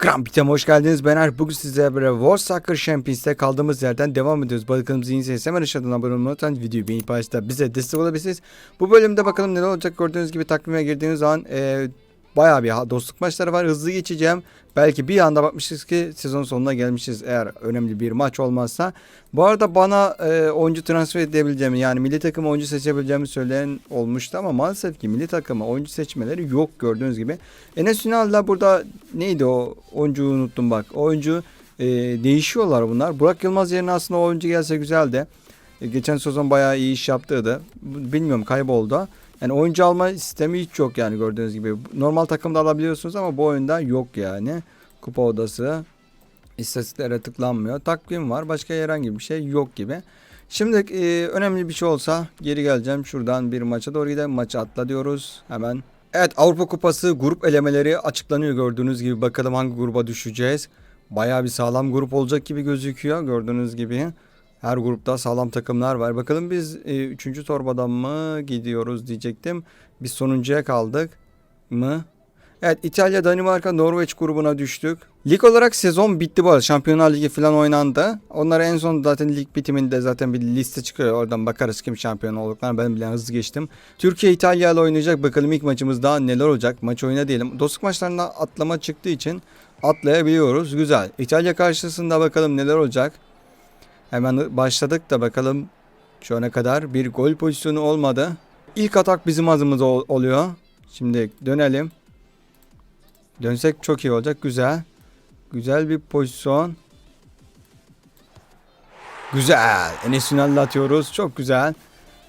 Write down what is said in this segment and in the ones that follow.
Grand Prix'e hoş geldiniz. Ben Erk. Bugün sizlerle beraber World Soccer Champions'te kaldığımız yerden devam ediyoruz. Bakalım yeni seyirci hemen aşağıdan abone olmayı unutmayın. Videoyu beğenip paylaşıp bize destek olabilirsiniz. Bu bölümde bakalım neler olacak. Gördüğünüz gibi takvime girdiğiniz zaman e, bayağı bir dostluk maçları var. Hızlı geçeceğim. Belki bir anda bakmışız ki sezon sonuna gelmişiz eğer önemli bir maç olmazsa. Bu arada bana e, oyuncu transfer edebileceğimi yani milli takıma oyuncu seçebileceğimi söyleyen olmuştu ama maalesef ki milli takıma oyuncu seçmeleri yok gördüğünüz gibi. Enes Ünal'la burada neydi o oyuncuyu unuttum bak. O oyuncu e, değişiyorlar bunlar. Burak Yılmaz yerine aslında oyuncu gelse güzeldi. E, geçen sezon bayağı iyi iş yaptıydı. Bilmiyorum kayboldu. Yani oyuncu alma sistemi hiç yok yani gördüğünüz gibi. Normal takımda alabiliyorsunuz ama bu oyunda yok yani. Kupa odası istatistiklere tıklanmıyor. Takvim var. Başka herhangi bir şey yok gibi. Şimdi e, önemli bir şey olsa geri geleceğim. Şuradan bir maça doğru gidelim. Maçı atla diyoruz. Hemen. Evet Avrupa Kupası grup elemeleri açıklanıyor gördüğünüz gibi. Bakalım hangi gruba düşeceğiz. Bayağı bir sağlam grup olacak gibi gözüküyor gördüğünüz gibi. Her grupta sağlam takımlar var. Bakalım biz 3. torbadan mı gidiyoruz diyecektim. Biz sonuncuya kaldık mı? Evet İtalya, Danimarka, Norveç grubuna düştük. Lig olarak sezon bitti bu arada. Şampiyonlar Ligi falan oynandı. Onlara en son zaten lig bitiminde zaten bir liste çıkıyor. Oradan bakarız kim şampiyon olduklarını. Ben bile hızlı geçtim. Türkiye İtalya ile oynayacak. Bakalım ilk maçımızda neler olacak. Maç oyna diyelim. Dostluk maçlarında atlama çıktığı için atlayabiliyoruz. Güzel. İtalya karşısında bakalım neler olacak. Hemen başladık da bakalım şu ana kadar bir gol pozisyonu olmadı. İlk atak bizim adımıza ol- oluyor. Şimdi dönelim. Dönsek çok iyi olacak. Güzel. Güzel bir pozisyon. Güzel. Enes Ünal'le atıyoruz. Çok güzel.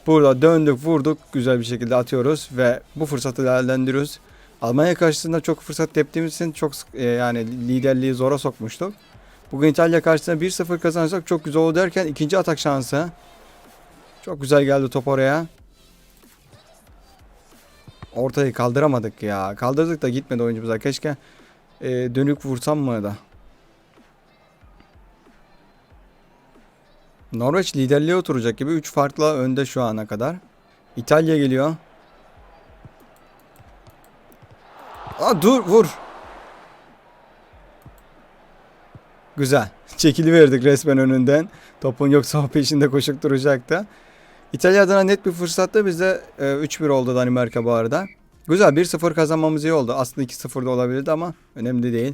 Burada döndük vurduk. Güzel bir şekilde atıyoruz. Ve bu fırsatı değerlendiriyoruz. Almanya karşısında çok fırsat teptiğimiz için çok e, yani liderliği zora sokmuştuk. Bugün İtalya karşısında 1-0 kazanırsak çok güzel olur derken ikinci atak şansı. Çok güzel geldi top oraya. Ortayı kaldıramadık ya. Kaldırdık da gitmedi oyuncumuza. Keşke e, dönük vursam mı da. Norveç liderliğe oturacak gibi 3 farkla önde şu ana kadar. İtalya geliyor. Aa dur vur. Güzel. Çekili verdik resmen önünden. Topun yoksa o peşinde koşup duracaktı. İtalya adına net bir fırsattı. Bizde e, 3-1 oldu Danimarka bu arada. Güzel 1-0 kazanmamız iyi oldu. Aslında 2-0 da olabilirdi ama önemli değil.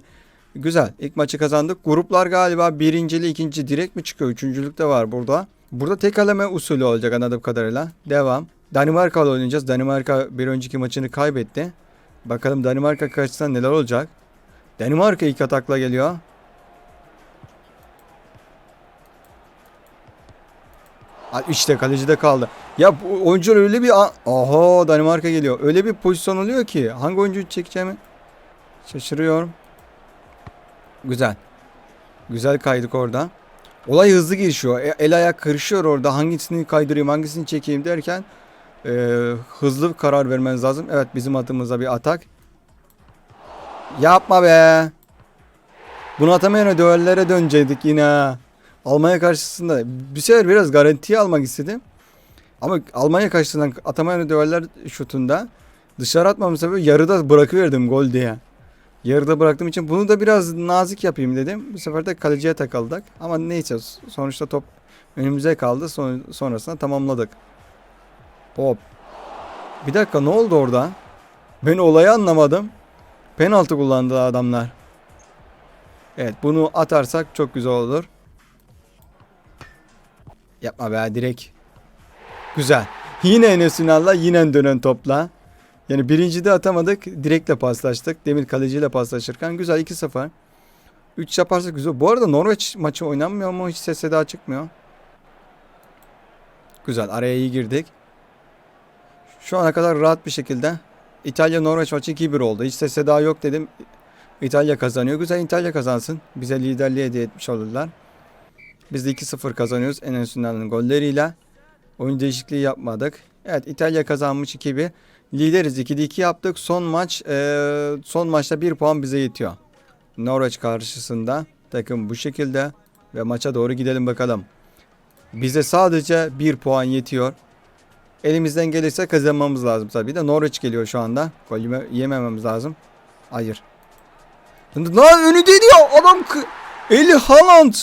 Güzel. İlk maçı kazandık. Gruplar galiba birincili ikinci direkt mi çıkıyor? Üçüncülük de var burada. Burada tek aleme usulü olacak anladığım kadarıyla. Devam. Danimarka ile oynayacağız. Danimarka bir önceki maçını kaybetti. Bakalım Danimarka karşısında neler olacak. Danimarka ilk atakla geliyor. İşte kaleci de kaldı. Ya oyuncu öyle bir... Aha Danimarka geliyor. Öyle bir pozisyon oluyor ki hangi oyuncuyu çekeceğimi şaşırıyorum. Güzel. Güzel kaydık orada. Olay hızlı gelişiyor. E- El ayak karışıyor orada. Hangisini kaydırayım, hangisini çekeyim derken e, hızlı karar vermeniz lazım. Evet bizim adımıza bir atak. Yapma be. Bunu atamayana duellere dönecektik yine. Almanya karşısında bir sefer biraz garantiye almak istedim. Ama Almanya karşısından atamayan dueller şutunda dışarı atmamın sebebi yarıda bırakıverdim gol diye. Yarıda bıraktığım için bunu da biraz nazik yapayım dedim. Bu sefer de kaleciye takıldık. Ama neyse sonuçta top önümüze kaldı. Son, sonrasında tamamladık. Hop. Bir dakika ne oldu orada? Ben olayı anlamadım. Penaltı kullandı adamlar. Evet bunu atarsak çok güzel olur. Yapma be direkt. Güzel. Yine Enes Ünal'la yine dönen topla. Yani birincide atamadık. Direkle paslaştık. Demir kaleciyle paslaşırken güzel 2-0. 3 yaparsak güzel. Bu arada Norveç maçı oynanmıyor mu? Hiç ses daha çıkmıyor. Güzel. Araya iyi girdik. Şu ana kadar rahat bir şekilde İtalya Norveç maçı 2-1 oldu. Hiç ses daha yok dedim. İtalya kazanıyor. Güzel İtalya kazansın. Bize liderliği hediye etmiş olurlar. Biz de 2-0 kazanıyoruz Enes golleriyle. Oyun değişikliği yapmadık. Evet İtalya kazanmış 2-1. Lideriz 2'de 2 yaptık. Son maç eee, son maçta 1 puan bize yetiyor. Norveç karşısında takım bu şekilde ve maça doğru gidelim bakalım. Bize sadece 1 puan yetiyor. Elimizden gelirse kazanmamız lazım tabii. De Norveç geliyor şu anda. Gol yeme- yemememiz lazım. Hayır. Lan önündeydi ya adam Eli Haaland.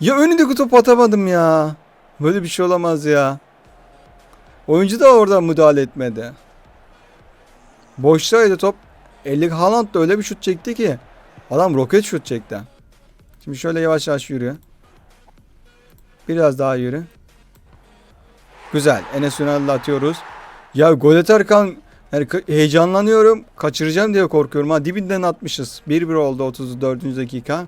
Ya önündeki top atamadım ya. Böyle bir şey olamaz ya. Oyuncu da orada müdahale etmedi. Boştaydı top. Eli Haaland da öyle bir şut çekti ki. Adam roket şut çekti. Şimdi şöyle yavaş yavaş yürü. Biraz daha yürü. Güzel. Enes Ünal'la atıyoruz. Ya gol atarken yani heyecanlanıyorum. Kaçıracağım diye korkuyorum. Ha dibinden atmışız. 1-1 oldu 34. dakika.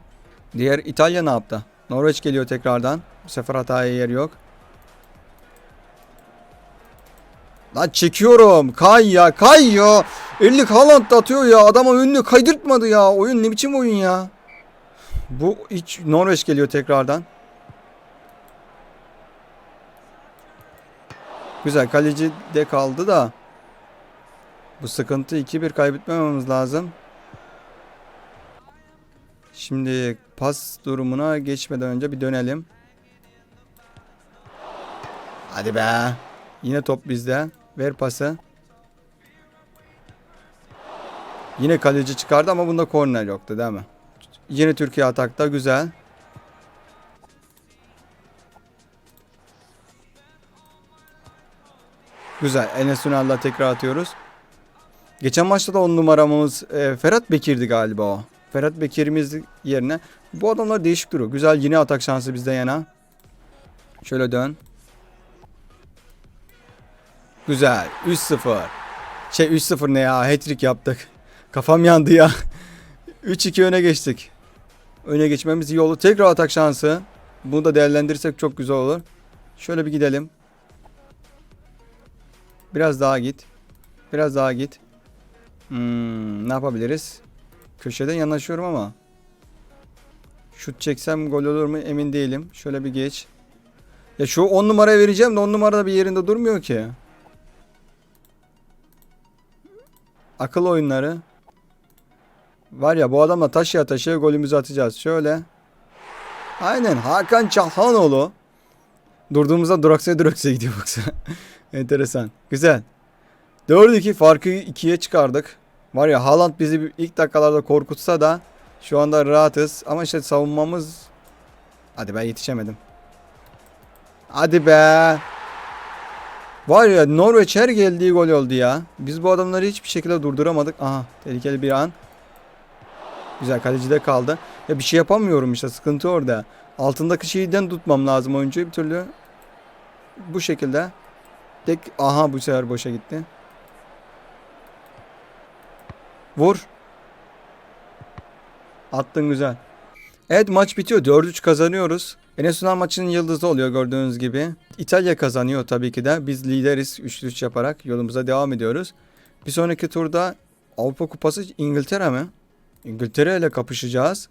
Diğer İtalya ne yaptı? Norveç geliyor tekrardan. Bu sefer hataya yer yok. Lan çekiyorum. Kay ya kay ya. 50 Haaland da atıyor ya. Adama önünü kaydırtmadı ya. Oyun ne biçim oyun ya. Bu hiç Norveç geliyor tekrardan. Güzel kaleci de kaldı da. Bu sıkıntı 2-1 kaybetmememiz lazım. Şimdi pas durumuna geçmeden önce bir dönelim. Hadi be. Yine top bizde. Ver pası. Yine kaleci çıkardı ama bunda korner yoktu değil mi? Yine Türkiye atakta güzel. Güzel. Enes Ünal'la tekrar atıyoruz. Geçen maçta da 10 numaramız e, Ferhat Bekir'di galiba o. Ferhat Bekir'imiz yerine. Bu adamlar değişik duruyor. Güzel yine atak şansı bizde yana. Şöyle dön. Güzel. 3-0. Şey 3-0 ne ya? Hat-trick yaptık. Kafam yandı ya. 3-2 öne geçtik. Öne geçmemiz iyi oldu. Tekrar atak şansı. Bunu da değerlendirirsek çok güzel olur. Şöyle bir gidelim. Biraz daha git. Biraz daha git. Hmm, ne yapabiliriz? Köşeden yanaşıyorum ama. Şut çeksem gol olur mu emin değilim. Şöyle bir geç. Ya şu 10 numaraya vereceğim de 10 numarada bir yerinde durmuyor ki. Akıl oyunları. Var ya bu adamla taşıya taşıya golümüzü atacağız. Şöyle. Aynen Hakan Çalhanoğlu. Durduğumuzda duraksaya duraksaya gidiyor baksana. Enteresan. Güzel. 4-2 farkı 2'ye çıkardık. Var ya Haaland bizi ilk dakikalarda korkutsa da şu anda rahatız. Ama işte savunmamız... Hadi ben yetişemedim. Hadi be. Var ya Norveç her geldiği gol oldu ya. Biz bu adamları hiçbir şekilde durduramadık. Aha tehlikeli bir an. Güzel kaleci de kaldı. Ya bir şey yapamıyorum işte sıkıntı orada. Altındaki şeyden tutmam lazım oyuncuyu bir türlü. Bu şekilde. Tek aha bu sefer boşa gitti. Vur. Attın güzel. Evet maç bitiyor. 4-3 kazanıyoruz. Enes Ünal maçının yıldızı oluyor gördüğünüz gibi. İtalya kazanıyor tabii ki de. Biz lideriz 3-3 yaparak yolumuza devam ediyoruz. Bir sonraki turda Avrupa Kupası İngiltere mi? İngiltere ile kapışacağız.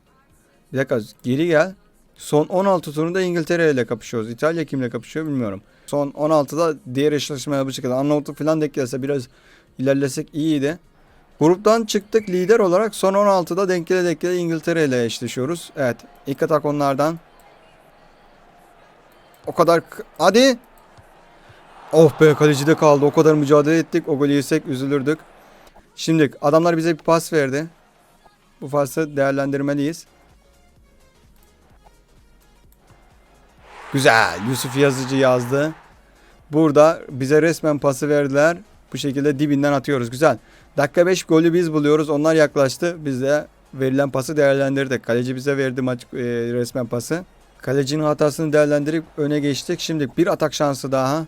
Bir dakika geri gel. Son 16 turunda İngiltere ile kapışıyoruz. İtalya kimle kapışıyor bilmiyorum. Son 16'da diğer eşleşmeye bu şekilde. Arnavutluk falan denk gelse biraz ilerlesek iyiydi. Gruptan çıktık lider olarak son 16'da denk gele denk gele İngiltere ile eşleşiyoruz. Evet ilk atak onlardan. O kadar hadi. Oh be kaleci de kaldı. O kadar mücadele ettik. O golü yesek üzülürdük. Şimdi adamlar bize bir pas verdi. Bu pası değerlendirmeliyiz. Güzel. Yusuf Yazıcı yazdı. Burada bize resmen pası verdiler. Bu şekilde dibinden atıyoruz. Güzel. Dakika 5 golü biz buluyoruz. Onlar yaklaştı. Biz de verilen pası değerlendirdik. Kaleci bize verdi maç e, resmen pası. Kalecinin hatasını değerlendirip öne geçtik. Şimdi bir atak şansı daha.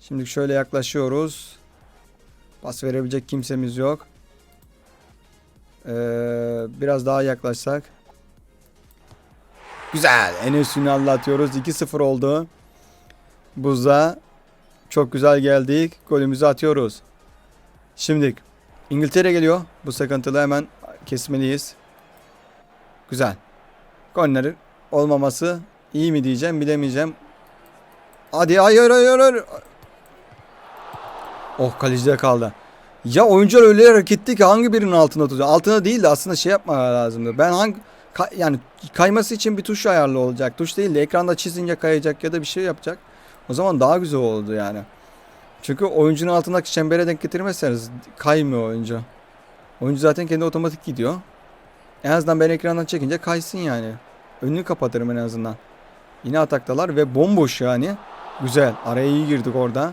Şimdi şöyle yaklaşıyoruz. Pas verebilecek kimsemiz yok. Ee, biraz daha yaklaşsak. Güzel. Enes Ünal'la atıyoruz. 2-0 oldu. Buzda çok güzel geldik. Golümüzü atıyoruz. Şimdi İngiltere geliyor. Bu sıkıntılı hemen kesmeliyiz. Güzel. Korner olmaması iyi mi diyeceğim bilemeyeceğim. Hadi hayır hayır hayır. Oh kalecide kaldı. Ya oyuncular öyle hareketli ki hangi birinin altına tutacak? Altına değil de aslında şey yapma lazımdı. Ben hangi ka- yani kayması için bir tuş ayarlı olacak. Tuş değil de ekranda çizince kayacak ya da bir şey yapacak. O zaman daha güzel oldu yani. Çünkü oyuncunun altındaki çembere denk getirmezseniz kaymıyor oyuncu. Oyuncu zaten kendi otomatik gidiyor. En azından ben ekrandan çekince kaysın yani. Önünü kapatırım en azından. Yine ataktalar ve bomboş yani. Güzel. Araya iyi girdik orada.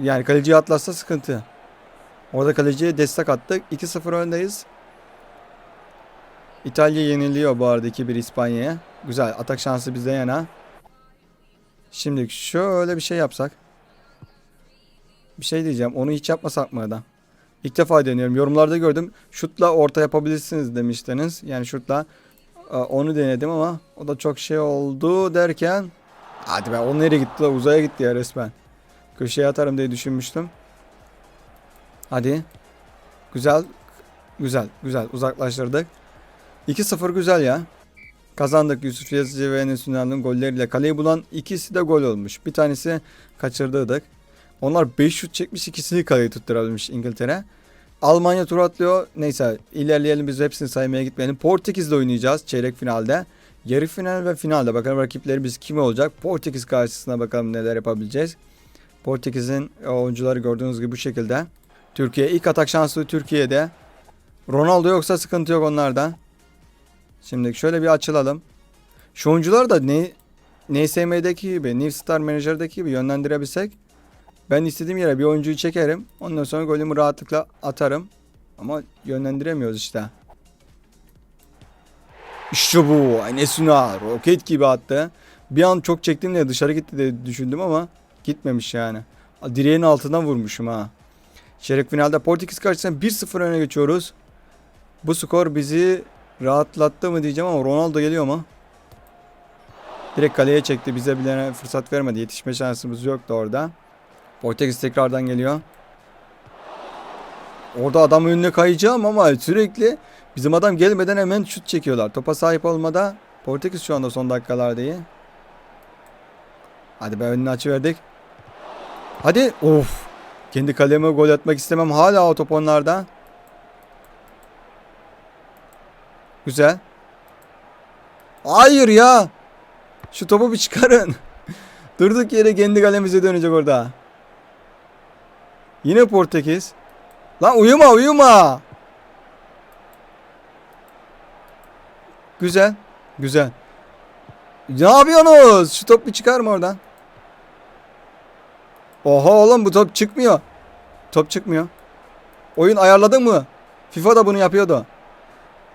Yani kaleciyi atlarsa sıkıntı. Orada kaleciye destek attık. 2-0 öndeyiz. İtalya yeniliyor bu arada 2-1 İspanya'ya. Güzel. Atak şansı bizde yana. Şimdi şöyle bir şey yapsak. Bir şey diyeceğim. Onu hiç yapmasak mı da? İlk defa deniyorum. Yorumlarda gördüm. Şutla orta yapabilirsiniz demiştiniz. Yani şutla e, onu denedim ama o da çok şey oldu derken hadi be o nereye gitti uzaya gitti ya resmen. Köşeye atarım diye düşünmüştüm. Hadi. Güzel. Güzel. Güzel. Uzaklaştırdık. 2-0 güzel ya. Kazandık Yusuf Yazıcı ve Enes Ünal'ın golleriyle. Kaleyi bulan ikisi de gol olmuş. Bir tanesi kaçırdıydık. Onlar 5 şut çekmiş ikisini kaleyi tutturabilmiş İngiltere. Almanya tur atlıyor. Neyse ilerleyelim biz hepsini saymaya gitmeyelim. Portekiz'de oynayacağız çeyrek finalde. Yarı final ve finalde bakalım rakiplerimiz kim olacak. Portekiz karşısına bakalım neler yapabileceğiz. Portekiz'in oyuncuları gördüğünüz gibi bu şekilde. Türkiye ilk atak şansı Türkiye'de. Ronaldo yoksa sıkıntı yok onlarda. Şimdi şöyle bir açılalım. Şu oyuncular da ne NSM'deki gibi, New Star Manager'daki gibi yönlendirebilsek ben istediğim yere bir oyuncuyu çekerim. Ondan sonra golümü rahatlıkla atarım. Ama yönlendiremiyoruz işte. İşte bu. Enes Ünal. Roket gibi attı. Bir an çok çektim diye dışarı gitti diye düşündüm ama gitmemiş yani. Direğin altından vurmuşum ha. Çeyrek finalde Portekiz karşısında 1-0 öne geçiyoruz. Bu skor bizi rahatlattı mı diyeceğim ama Ronaldo geliyor mu? Direkt kaleye çekti. Bize bile fırsat vermedi. Yetişme şansımız yoktu orada. Portekiz tekrardan geliyor. Orada adam önüne kayacağım ama sürekli bizim adam gelmeden hemen şut çekiyorlar. Topa sahip olmada Portekiz şu anda son dakikalarda iyi. Hadi be önünü açıverdik. Hadi. Of. Kendi kaleme gol atmak istemem. Hala o top onlarda. Güzel. Hayır ya. Şu topu bir çıkarın. Durduk yere kendi kalemize dönecek orada. Yine Portekiz. Lan uyuma uyuma. Güzel. Güzel. Ne yapıyorsunuz? Şu top bir çıkar mı oradan? Oha oğlum bu top çıkmıyor. Top çıkmıyor. Oyun ayarladın mı? FIFA da bunu yapıyordu.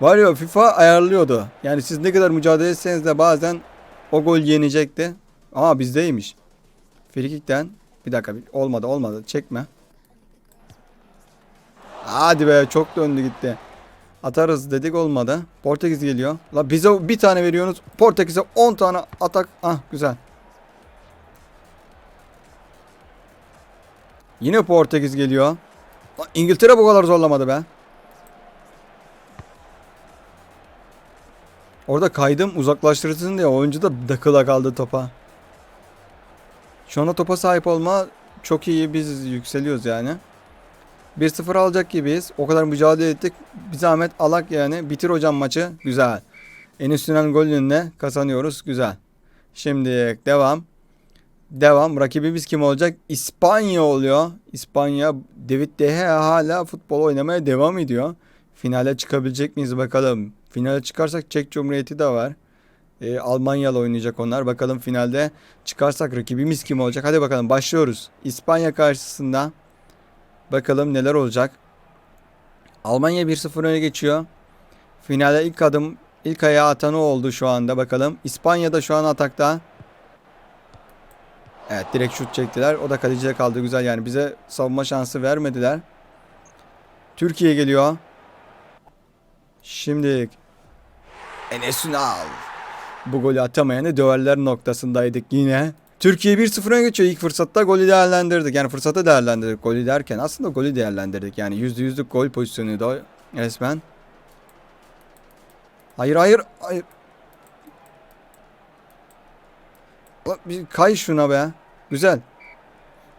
Var ya FIFA ayarlıyordu. Yani siz ne kadar mücadele etseniz de bazen o gol yenecekti. Aa bizdeymiş. Frikikten. Bir dakika olmadı olmadı çekme. Hadi be çok döndü gitti. Atarız dedik olmadı. Portekiz geliyor. La bize bir tane veriyorsunuz. Portekiz'e 10 tane atak. Ah güzel. Yine Portekiz geliyor. La İngiltere bu kadar zorlamadı be. Orada kaydım uzaklaştırsın diye oyuncu da dakıla kaldı topa. Şu anda topa sahip olma çok iyi biz yükseliyoruz yani. 1-0 alacak gibiyiz. O kadar mücadele ettik. Bir zahmet alak yani. Bitir hocam maçı. Güzel. En üstünden golünle kazanıyoruz. Güzel. Şimdi devam. Devam. Rakibimiz kim olacak? İspanya oluyor. İspanya David De Gea hala futbol oynamaya devam ediyor. Finale çıkabilecek miyiz bakalım. Finale çıkarsak Çek Cumhuriyeti de var. Ee, Almanya'la oynayacak onlar. Bakalım finalde çıkarsak rakibimiz kim olacak? Hadi bakalım başlıyoruz. İspanya karşısında bakalım neler olacak. Almanya 1-0 öne geçiyor. Finale ilk adım ilk ayağı atan o oldu şu anda bakalım. İspanya da şu an atakta. Evet direkt şut çektiler. O da kalecide kaldı güzel yani bize savunma şansı vermediler. Türkiye geliyor. Şimdi Enes Ünal. Bu golü atamayanı döverler noktasındaydık yine. Türkiye 1-0 öne geçiyor. İlk fırsatta golü değerlendirdik. Yani fırsatı değerlendirdik. Golü derken aslında golü değerlendirdik. Yani %100'lük gol pozisyonuydu o resmen. Hayır hayır hayır. Bir kay şuna be. Güzel.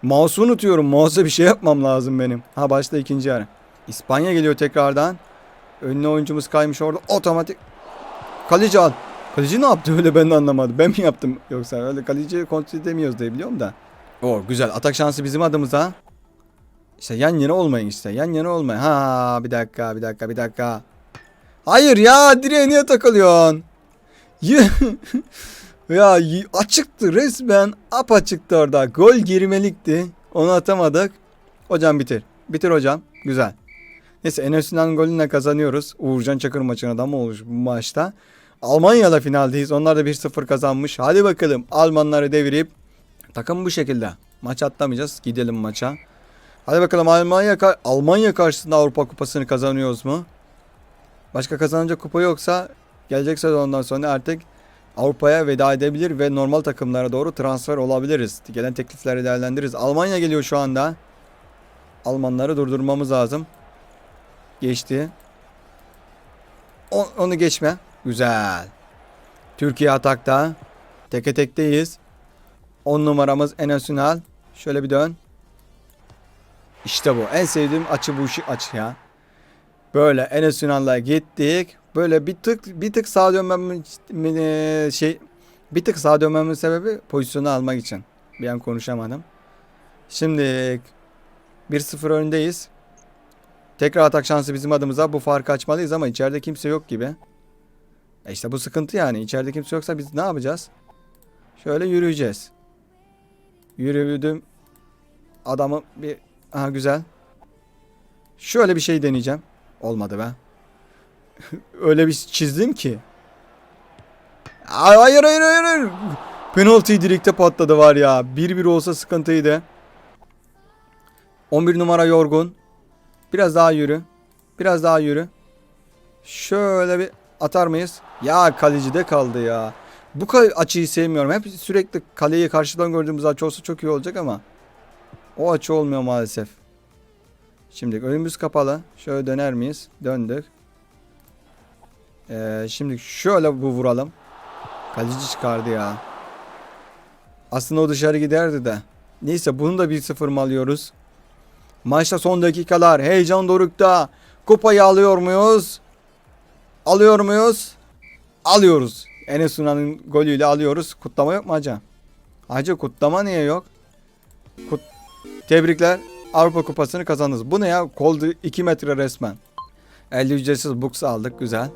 Mouse'u unutuyorum. Mouse'a bir şey yapmam lazım benim. Ha başta ikinci yarı. İspanya geliyor tekrardan. Önüne oyuncumuz kaymış orada. Otomatik. Kaleci al. Kaleci ne yaptı öyle ben de anlamadım. Ben mi yaptım yoksa öyle kaleci kontrol edemiyoruz diye biliyorum da. O güzel. Atak şansı bizim adımıza. İşte yan yana olmayın işte. Yan yana olmayın. Ha bir dakika bir dakika bir dakika. Hayır ya direğe niye takılıyorsun? Ya açıktı resmen apaçıktı orada. Gol girmelikti. Onu atamadık. Hocam bitir. Bitir hocam. Güzel. Neyse Enes Ünal'ın golünle kazanıyoruz. Uğurcan Çakır maçına da mı olmuş bu maçta. Almanya'la finaldeyiz. Onlar da 1-0 kazanmış. Hadi bakalım Almanları devirip takım bu şekilde. Maç atlamayacağız. Gidelim maça. Hadi bakalım Almanya Almanya karşısında Avrupa Kupası'nı kazanıyoruz mu? Başka kazanacak kupa yoksa gelecek sezondan sonra artık Avrupa'ya veda edebilir ve normal takımlara doğru transfer olabiliriz. Gelen teklifleri değerlendiririz. Almanya geliyor şu anda. Almanları durdurmamız lazım. Geçti. O- onu geçme. Güzel. Türkiye atakta. Teke tekteyiz. 10 numaramız Enes Ünal. Şöyle bir dön. İşte bu. En sevdiğim açı bu işi aç ya. Böyle Enes Ünal'la gittik. Böyle bir tık bir tık sağa dönmemin e, şey bir tık sağa dönmemin sebebi pozisyonu almak için. Bir an konuşamadım. Şimdi 1-0 öndeyiz. Tekrar atak şansı bizim adımıza. Bu farkı açmalıyız ama içeride kimse yok gibi. E işte bu sıkıntı yani. İçeride kimse yoksa biz ne yapacağız? Şöyle yürüyeceğiz. Yürüdüm. Adamı bir... Aha güzel. Şöyle bir şey deneyeceğim. Olmadı be. Öyle bir çizdim ki. Ay, Hayır hayır hayır hayır. Penaltıyı direkte patladı var ya. 1-1 olsa sıkıntıydı. 11 numara yorgun. Biraz daha yürü. Biraz daha yürü. Şöyle bir atar mıyız? Ya kalecide kaldı ya. Bu açıyı sevmiyorum. Hep sürekli kaleyi karşıdan gördüğümüz açı olsa çok iyi olacak ama o açı olmuyor maalesef. Şimdi önümüz kapalı. Şöyle döner miyiz? Döndük. Ee, şimdi şöyle bu vuralım. Kaleci çıkardı ya. Aslında o dışarı giderdi de. Neyse bunu da 1-0 mı alıyoruz? Maçta son dakikalar. Heyecan dorukta. Kupayı alıyor muyuz? Alıyor muyuz? Alıyoruz. Enes Unan'ın golüyle alıyoruz. Kutlama yok mu hacı? Hacı kutlama niye yok? Kut Tebrikler. Avrupa Kupası'nı kazandınız. Bu ne ya? Kol 2 metre resmen. 50 ücretsiz books aldık. Güzel.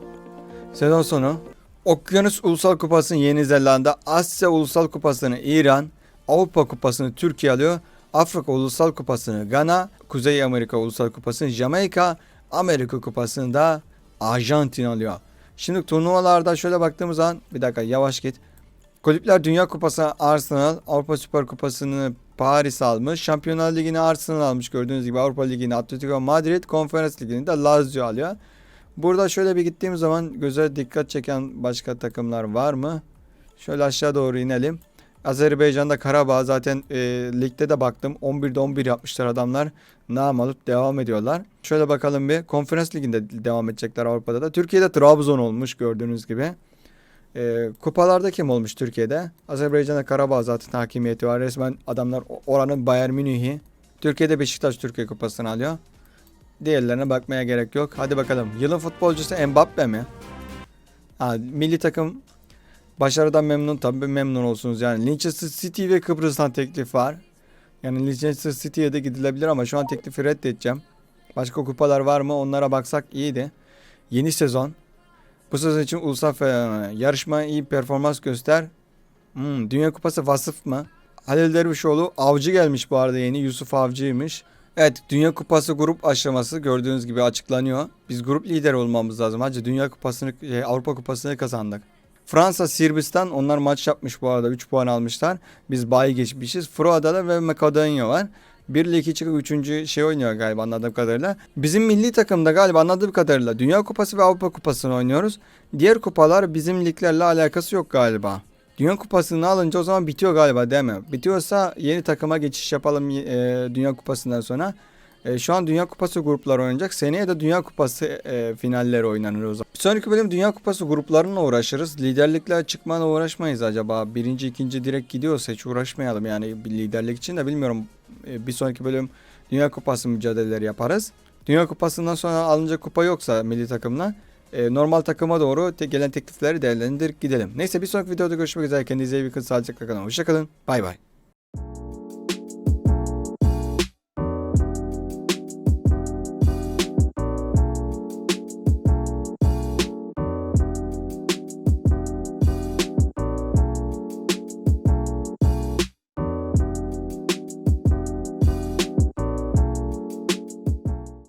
Sezon sonu. Okyanus Ulusal Kupası'nı Yeni Zelanda, Asya Ulusal Kupası'nı İran, Avrupa Kupası'nı Türkiye alıyor. Afrika Ulusal Kupası'nı Gana, Kuzey Amerika Ulusal Kupası'nı Jamaika, Amerika Kupası'nı da Arjantin alıyor. Şimdi turnuvalarda şöyle baktığımız zaman bir dakika yavaş git. Kulüpler Dünya Kupası Arsenal, Avrupa Süper Kupası'nı Paris almış. Şampiyonlar Ligi'ni Arsenal almış gördüğünüz gibi. Avrupa Ligi'ni Atletico Madrid, Konferans Ligi'ni de Lazio alıyor. Burada şöyle bir gittiğim zaman göze dikkat çeken başka takımlar var mı? Şöyle aşağı doğru inelim. Azerbaycan'da Karabağ zaten e, ligde de baktım 11'de 11 yapmışlar adamlar. Nam alıp devam ediyorlar. Şöyle bakalım bir konferans liginde devam edecekler Avrupa'da da. Türkiye'de Trabzon olmuş gördüğünüz gibi. E, kupalarda kim olmuş Türkiye'de? Azerbaycan'da Karabağ zaten hakimiyeti var. Resmen adamlar oranın Bayern Münih'i. Türkiye'de Beşiktaş Türkiye Kupası'nı alıyor. Diğerlerine bakmaya gerek yok. Hadi bakalım. Yılın futbolcusu Mbappe mi? Ha, milli takım başarıdan memnun tabii memnun olsunuz yani. Leicester City ve Kıbrıs'tan teklif var. Yani Leicester City'ye de gidilebilir ama şu an teklifi reddedeceğim. Başka kupalar var mı onlara baksak iyiydi. Yeni sezon. Bu sezon için ulusal fe- yarışma iyi performans göster. Hmm, Dünya Kupası vasıf mı? Halil Dervişoğlu avcı gelmiş bu arada yeni. Yusuf Avcı'ymış. Evet Dünya Kupası grup aşaması gördüğünüz gibi açıklanıyor. Biz grup lideri olmamız lazım. Hacı Dünya Kupası'nı şey, Avrupa Kupası'nı kazandık. Fransa, Sırbistan onlar maç yapmış bu arada 3 puan almışlar. Biz bayi geçmişiz. Froada'da ve Makedonya var. 1 ile 2 çıkıp 3. şey oynuyor galiba anladığım kadarıyla. Bizim milli takımda galiba anladığım kadarıyla Dünya Kupası ve Avrupa Kupası'nı oynuyoruz. Diğer kupalar bizim liglerle alakası yok galiba. Dünya Kupası'nı alınca o zaman bitiyor galiba değil mi? Bitiyorsa yeni takıma geçiş yapalım e, Dünya Kupası'ndan sonra. E, şu an Dünya Kupası grupları oynayacak. Seneye de Dünya Kupası e, finalleri oynanır o zaman. Bir sonraki bölüm Dünya Kupası gruplarına uğraşırız. Liderlikle çıkmana uğraşmayız acaba. Birinci, ikinci direkt gidiyorsa hiç uğraşmayalım. Yani liderlik için de bilmiyorum. E, bir sonraki bölüm Dünya Kupası mücadeleleri yaparız. Dünya Kupası'ndan sonra alınacak kupa yoksa milli takımla e, normal takıma doğru te- gelen teklifleri değerlendirip gidelim. Neyse bir sonraki videoda görüşmek üzere. Kendinize iyi bakın. Sağlıcakla kalın. Hoşçakalın. Bay bay.